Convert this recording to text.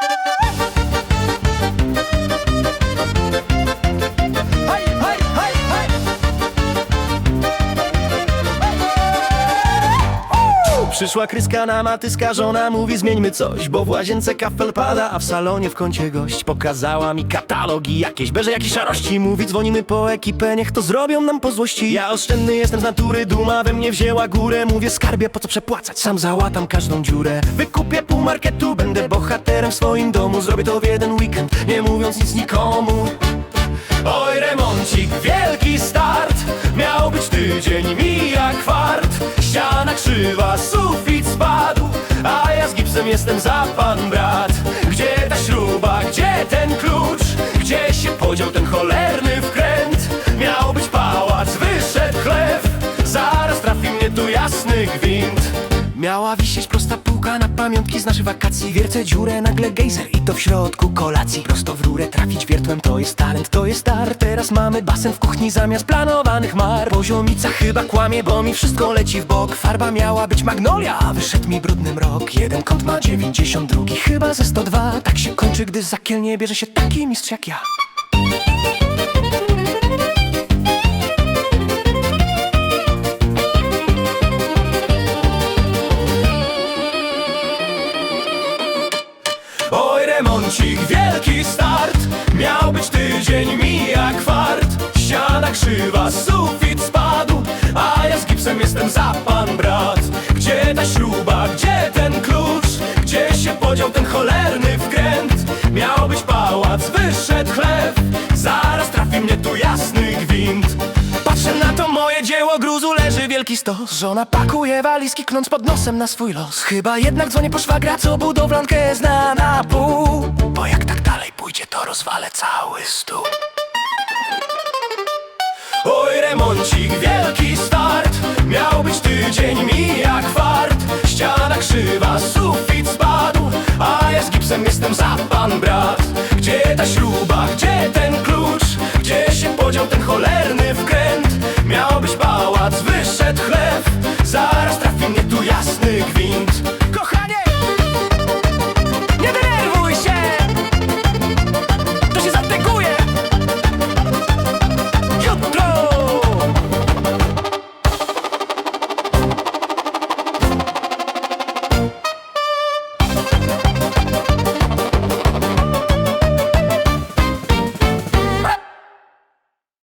Thank you. Przyszła kryska na matyska, żona mówi zmieńmy coś Bo w łazience kafel pada, a w salonie w kącie gość Pokazała mi katalogi jakieś, berze jakieś szarości. Mówi dzwonimy po ekipę, niech to zrobią nam po złości. Ja oszczędny jestem z natury, duma we mnie wzięła górę. Mówię skarbie, po co przepłacać, sam załatam każdą dziurę. Wykupię pół marketu, będę bohaterem w swoim domu. Zrobię to w jeden weekend, nie mówiąc nic nikomu. Oj, remoncik, wielki start. Miał być tydzień, mija kwart. Ściana krzywa, gipsem jestem za pan brat Gdzie ta śruba, gdzie ten klucz? Gdzie się podział ten cholerny wkręt? Miał być pałac, wyszedł chleb Zaraz trafi mnie tu jasny gwint Miała wisieć prosta pamiątki z naszych wakacji. Wiercę dziurę, nagle gejzer i to w środku kolacji. Prosto w rurę trafić wiertłem, to jest talent, to jest dar. Teraz mamy basen w kuchni zamiast planowanych mar. Poziomica chyba kłamie, bo mi wszystko leci w bok. Farba miała być magnolia, a wyszedł mi brudny mrok. Jeden kąt ma 92, chyba ze 102 Tak się kończy, gdy za kielnie bierze się taki mistrz jak ja Remoncik, wielki start. Miał być tydzień, mija kwart. Ściana krzywa, sufit spadł A ja z gipsem jestem za pan brat. Gdzie ta śruba, gdzie ten klucz? Gdzie się podział ten cholerny wkręt? Miał być pałac, wyszedł chleb Zaraz trafi mnie tu jasny gwint. Patrzę na to moje dzieło gruzu, Wielki stos. Żona pakuje walizki, knąc pod nosem na swój los. Chyba jednak dzwonię po szwagra, co budowlankę zna na pół. Bo jak tak dalej pójdzie, to rozwalę cały stół. Oj, remoncik, wielki start. Miał być tydzień, mija kwart. Ściana krzywa, sufit spadł. A ja z gipsem jestem za pan brat. Gdzie ta śruba, gdzie te